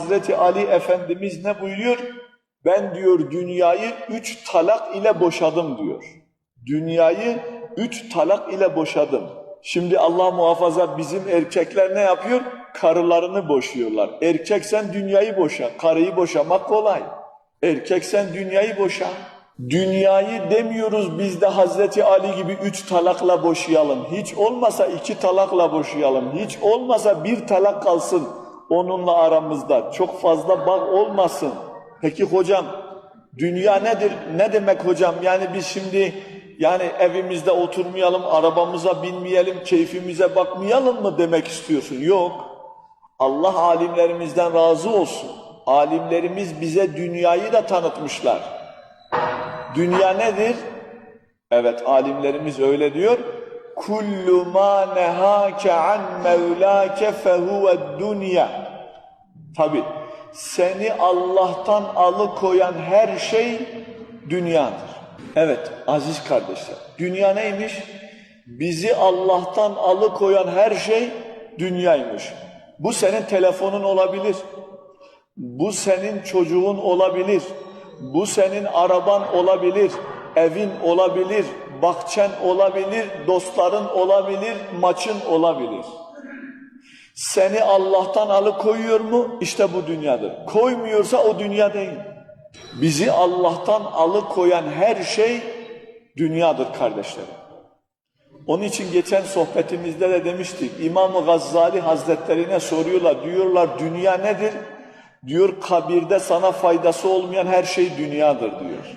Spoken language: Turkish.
Hazreti Ali Efendimiz ne buyuruyor? Ben diyor dünyayı üç talak ile boşadım diyor. Dünyayı üç talak ile boşadım. Şimdi Allah muhafaza bizim erkekler ne yapıyor? Karılarını boşuyorlar. Erkek sen dünyayı boşa, karıyı boşamak kolay. Erkek sen dünyayı boşa. Dünyayı demiyoruz biz de Hazreti Ali gibi üç talakla boşayalım. Hiç olmasa iki talakla boşayalım. Hiç olmasa bir talak kalsın onunla aramızda. Çok fazla bağ olmasın. Peki hocam dünya nedir? Ne demek hocam? Yani biz şimdi yani evimizde oturmayalım, arabamıza binmeyelim, keyfimize bakmayalım mı demek istiyorsun? Yok. Allah alimlerimizden razı olsun. Alimlerimiz bize dünyayı da tanıtmışlar. Dünya nedir? Evet alimlerimiz öyle diyor. Kullu ma nehake an mevlake fehuve dünya. Tabi seni Allah'tan alıkoyan her şey dünyadır. Evet aziz kardeşler. Dünya neymiş? Bizi Allah'tan alıkoyan her şey dünyaymış. Bu senin telefonun olabilir. Bu senin çocuğun olabilir. Bu senin araban olabilir. Evin olabilir. Bahçen olabilir. Dostların olabilir. Maçın olabilir. Seni Allah'tan alıkoyuyor mu? İşte bu dünyadır. Koymuyorsa o dünya değil. Bizi Allah'tan alıkoyan her şey dünyadır kardeşlerim. Onun için geçen sohbetimizde de demiştik. İmam-ı Gazali Hazretlerine soruyorlar. Diyorlar dünya nedir? Diyor kabirde sana faydası olmayan her şey dünyadır diyor.